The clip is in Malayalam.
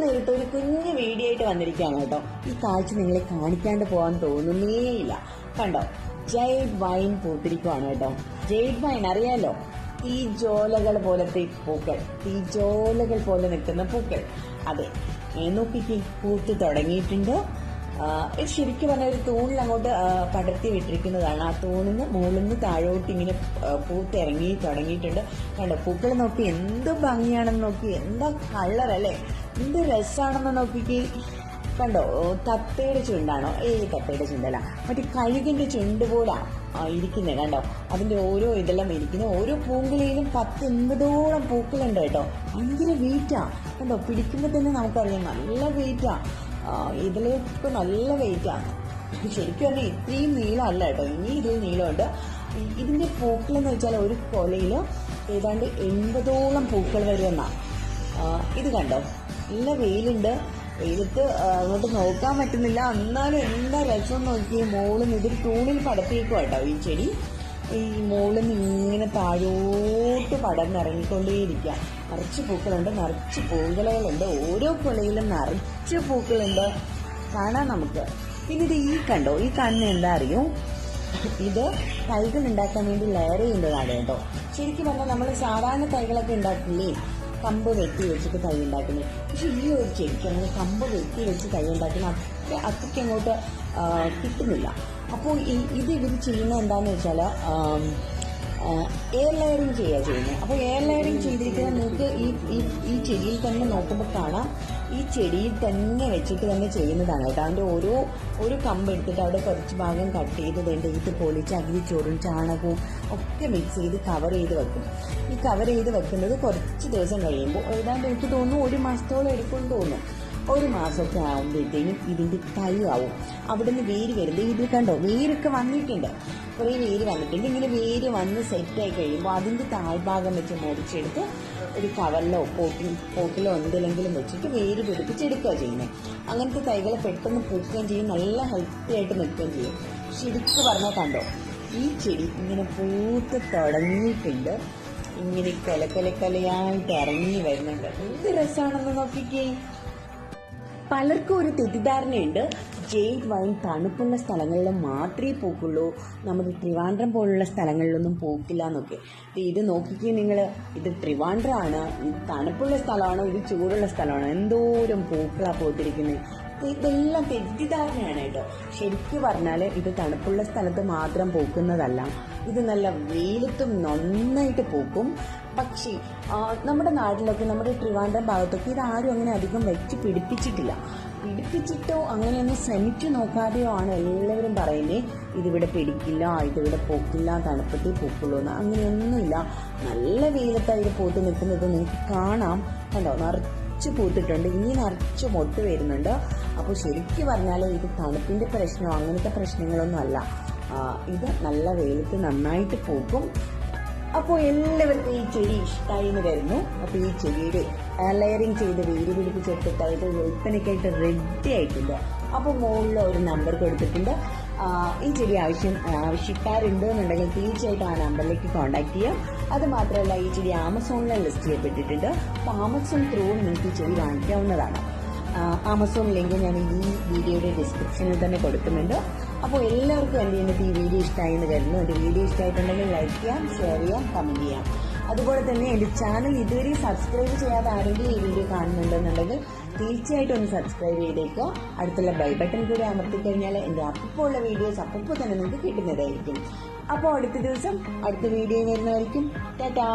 നേരിട്ട് ഒരു കുഞ്ഞു വീഡിയോ ആയിട്ട് വന്നിരിക്കുകയാണ് കേട്ടോ. ഈ കാഴ്ച നിങ്ങളെ കാണിക്കാണ്ട് പോകാൻ തോന്നുന്നേയില്ല. കണ്ടോ? ജൈഡ് വൈൻ പൂത്തിരിക്കുവാണ് കേട്ടോ. ജൈഡ് വൈൻ അറിയാലോ? തീജോലകൾ പോലത്തെ പൂക്കൾ. ഈ ജോലകൾ പോലെ നിൽക്കുന്ന പൂക്കൾ. അതെ നോക്കിക്ക് പൂത്ത് തുടങ്ങിയിട്ടുണ്ട്. ഇത് ശരിക്കും പറഞ്ഞാൽ ഒരു തൂണിൽ അങ്ങോട്ട് പടർത്തി വിട്ടിരിക്കുന്നതാണ്. ആ തൂണിന്ന് നിന്ന് താഴോട്ട് ഇങ്ങനെ പൂത്തിറങ്ങി തുടങ്ങിയിട്ടുണ്ട്. കണ്ടോ പൂക്കൾ നോക്കി എന്ത് ഭംഗിയാണെന്ന് നോക്കി എന്താ കളർ അല്ലേ? എന്ത് രസമാണെന്ന് നോക്കി കണ്ടോ തത്തയുടെ ചുണ്ടാണോ? ഏയ് തത്തയുടെ ചുണ്ടല്ല. മറ്റേ കഴുകിന്റെ ചുണ്ട് പോലാ ഇരിക്കുന്നത് കണ്ടോ? അതിന്റെ ഓരോ ഇതെല്ലാം ഇരിക്കുന്ന. ഓരോ പൂങ്കളിയിലും പത്ത് എൺപതോളം പൂക്കളുണ്ട് കേട്ടോ. ഭയങ്കര വെയിറ്റാ കണ്ടോ പിടിക്കുമ്പോൾ തന്നെ നമുക്കറിയാം നല്ല വെയിറ്റാ ഇതിലേക്ക് നല്ല വെയിറ്റാണ് ശരിക്കും പറഞ്ഞാൽ ഇത്രയും നീളമല്ല കേട്ടോ. ഇനി ഇതിൽ നീളമുണ്ട്. ഇതിന്റെ എന്ന് വെച്ചാൽ ഒരു കൊലയിൽ ഏതാണ്ട് എൺപതോളം പൂക്കൾ വരുമെന്നാണ് ഇത് കണ്ടോ? നല്ല വെയിലുണ്ട്. വെയിലത്ത് അങ്ങോട്ട് നോക്കാൻ പറ്റുന്നില്ല. എന്നാലും എന്താ രസം നോക്കി മോൾ ഇതൊരു തൂണിൽ പടത്തിയേക്കും കേട്ടോ ഈ ചെടി. ഈ മോളിൽ നിന്ന് ഇങ്ങനെ താഴോട്ട് പടന്നിറങ്ങിക്കൊണ്ടേയിരിക്കുക നിറച്ച് പൂക്കളുണ്ട് നിറച്ച് പൂങ്കളകളുണ്ട് ഓരോ കൊലയിലും നിറച്ച് പൂക്കളുണ്ട്. കാണാം നമുക്ക്. പിന്നെ ഇത് ഈ കണ്ടോ? ഈ കാണുന്ന എന്താ അറിയോ? ഇത് തൈകൾ ഉണ്ടാക്കാൻ വേണ്ടി ലെയർ ചെയ്യുന്നതാണ് കേട്ടോ. ശരിക്കും പറഞ്ഞാൽ നമ്മൾ സാധാരണ തൈകളൊക്കെ ഉണ്ടാക്കില്ലേ? കമ്പ് വെട്ടി വെച്ചിട്ട് തൈ ഉണ്ടാക്കുന്നത്. പക്ഷെ ഈ ഒരു ചെടിക്ക് അങ്ങനെ കമ്പ് വെട്ടി വെച്ച് തൈ ഉണ്ടാക്കുന്ന അത്ര അത്രയ്ക്ക് അങ്ങോട്ട് കിട്ടുന്നില്ല. അപ്പോൾ ഈ- ഇത് ഇവർ ചെയ്യുന്നത് എന്താണെന്ന് വെച്ചാൽ എയർ ലെയറിങ് ചെയ്യുക ചെയ്യുന്നത്. അപ്പോൾ എയർ ലെയറിങ് ചെയ്തിരിക്കുന്ന നിങ്ങൾക്ക് ഈ ഈ- ചെടിയിൽ തന്നെ നോക്കുമ്പോൾ കാണാം ഈ ചെടിയിൽ തന്നെ വെച്ചിട്ട് തന്നെ ചെയ്യുന്നതാണ് കേട്ടോ. അതിന്റെ ഓരോ ഒരു കമ്പ് എടുത്തിട്ട് അവിടെ കുറച്ച് ഭാഗം കട്ട് ചെയ്ത് വേണ്ട പൊളിച്ച് അഗ്നിച്ചോറും ചാണകവും ഒക്കെ മിക്സ് ചെയ്ത് കവർ ചെയ്ത് വെക്കും. ഈ കവർ ചെയ്ത് വെക്കുന്നത് കുറച്ച് ദിവസം കഴിയുമ്പോൾ ഏതാണ്ട് എനിക്ക് തോന്നുന്നു ഒരു മാസത്തോളം എടുക്കുമെന്ന് തോന്നുന്നു. ഒരു മാസമൊക്കെ ആകുമ്പോഴത്തേനും ഇതിന്റെ തൈ ആവും അവിടെ നിന്ന് വേര് വരുന്നത് ഇത് കണ്ടോ? വേരൊക്കെ വന്നിട്ടുണ്ട്. കുറേ വേര് വന്നിട്ടുണ്ട്. ഇങ്ങനെ വേര് വന്ന് സെറ്റായി കഴിയുമ്പോൾ അതിന്റെ താഴ്ഭാഗം വെച്ച് മുറിച്ചെടുത്ത് ഒരു കവറിലോ പോട്ടിൽ പോട്ടിലോ എന്തെങ്കിലും വെച്ചിട്ട് വേര് പിടിപ്പിച്ചെടുക്കുക ചെയ്യുന്നത് അങ്ങനത്തെ തൈകൾ പെട്ടെന്ന് പൂക്കുകയും ചെയ്യും. നല്ല ഹെൽത്തി ആയിട്ട് നിൽക്കുകയും ചെയ്യും. ശരിക്കും പറഞ്ഞാൽ കണ്ടോ? ഈ ചെടി ഇങ്ങനെ പൂത്ത് തുടങ്ങിയിട്ടുണ്ട്. ഇങ്ങനെ കലക്കലക്കലയായിട്ട് ഇറങ്ങി വരുന്നുണ്ട്. എന്ത് രസമാണെന്ന് നോക്കിക്കേ. പലർക്കും ഒരു തെറ്റിദ്ധാരണയുണ്ട്. ജെയ്ഡ് വൈൻ തണുപ്പുള്ള സ്ഥലങ്ങളിൽ മാത്രമേ പൂക്കുള്ളൂ. നമ്മുടെ ട്രിവാൻഡ്രം പോലുള്ള സ്ഥലങ്ങളിലൊന്നും പൂക്കില്ല എന്നൊക്കെ. ഇത് നോക്കിക്കേ നിങ്ങൾ ഇത് ട്രിവാൻഡ്രമാണ് ഇത് തണുപ്പുള്ള സ്ഥലമാണോ? ഇത് ചൂടുള്ള സ്ഥലമാണോ? എന്തോരം പൂക്കളാണ് പൂത്തിരിക്കുന്നത് ഇതെല്ലാം തെറ്റിദ്ധാരണയാണ് കേട്ടോ. ശരിക്കും പറഞ്ഞാൽ ഇത് തണുപ്പുള്ള സ്ഥലത്ത് മാത്രം പൂക്കുന്നതല്ല. ഇത് നല്ല വെയിലത്തും നന്നായിട്ട് പൂക്കും. പക്ഷേ നമ്മുടെ നാട്ടിലൊക്കെ നമ്മുടെ ട്രിവാൻഡ്രം ഭാഗത്തൊക്കെ ഇതാരും അങ്ങനെ അധികം വെച്ച് പിടിപ്പിച്ചിട്ടില്ല. പിടിപ്പിച്ചിട്ടോ അങ്ങനെയൊന്നും ശ്രമിച്ചു നോക്കാതെയോ ആണ് എല്ലാവരും പറയുന്നത് ഇതിവിടെ പിടിക്കില്ല ഇതിവിടെ പോക്കില്ല തണുപ്പത്തിൽ പൂക്കുള്ളൂ എന്ന്. അങ്ങനെയൊന്നുമില്ല. നല്ല വെയിലത്തായി പൂത്ത് നിൽക്കുന്നത്. നിങ്ങൾക്ക് കാണാം. കണ്ടോ? നിറച്ച് പൂത്തിട്ടുണ്ട്. ഇനി നിറച്ച് മൊട്ട് വരുന്നുണ്ട്. അപ്പോൾ ശരിക്കും പറഞ്ഞാൽ ഇത് തണുപ്പിന്റെ പ്രശ്നമോ അങ്ങനത്തെ പ്രശ്നങ്ങളൊന്നും അല്ല. ഇത് നല്ല വെയിലത്ത് നന്നായിട്ട് പോകും അപ്പോൾ എല്ലാവർക്കും ഈ ചെടി ഇഷ്ടമായി വരുന്നു. അപ്പോൾ ഈ ചെടിയുടെ ലെയറിങ് ചെയ്ത് വേര് പിടിപ്പിച്ചെടുത്തിട്ട് ഇത് വിൽപ്പനയ്ക്കായിട്ട് റെഡി ആയിട്ടുണ്ട്. അപ്പോൾ മുകളിൽ ഒരു നമ്പർ കൊടുത്തിട്ടുണ്ട്. ഈ ചെടി ആവശ്യം ആവശ്യക്കാരുണ്ട് എന്നുണ്ടെങ്കിൽ തീർച്ചയായിട്ടും ആ നമ്പറിലേക്ക് കോൺടാക്ട് ചെയ്യാം. അത് മാത്രമല്ല ഈ ചെടി ആമസോണിൽ ലിസ്റ്റ് ചെയ്യപ്പെട്ടിട്ടുണ്ട്. അപ്പോൾ ആമസോൺ ത്രൂ നിങ്ങൾക്ക് ഈ ചെടി വാങ്ങിക്കാവുന്നതാണ്. ആമസോൺ ലിങ്ക് ഞാൻ ഈ വീഡിയോയുടെ ഡിസ്ക്രിപ്ഷനിൽ തന്നെ കൊടുക്കുന്നുണ്ട്. അപ്പോൾ എല്ലാവർക്കും എന്റെ ഇന്നത്തെ ഈ വീഡിയോ ഇഷ്ടമായി എന്ന് കരുതുന്നു. എന്റെ വീഡിയോ ഇഷ്ടമായിട്ടുണ്ടെങ്കിൽ ലൈക്ക് ചെയ്യാം ഷെയർ ചെയ്യാം കമന്റ് ചെയ്യാം. അതുപോലെ തന്നെ എന്റെ ചാനൽ ഇതുവരെ സബ്സ്ക്രൈബ് ചെയ്യാതെ ആരെങ്കിലും ഈ വീഡിയോ കാണുന്നുണ്ടെന്നുണ്ടെങ്കിൽ തീർച്ചയായിട്ടും ഒന്ന് സബ്സ്ക്രൈബ് ചെയ്തേക്കുക. അടുത്തുള്ള ബെൽ ബട്ടൺ കൂടി അമർത്തി കഴിഞ്ഞാൽ എന്റെ ഉള്ള വീഡിയോസ് അപ്പോൾ തന്നെ നിങ്ങൾക്ക് കിട്ടുന്നതായിരിക്കും. അപ്പോൾ അടുത്ത ദിവസം അടുത്ത വീഡിയോ വരുന്നതായിരിക്കും. ടാറ്റാ.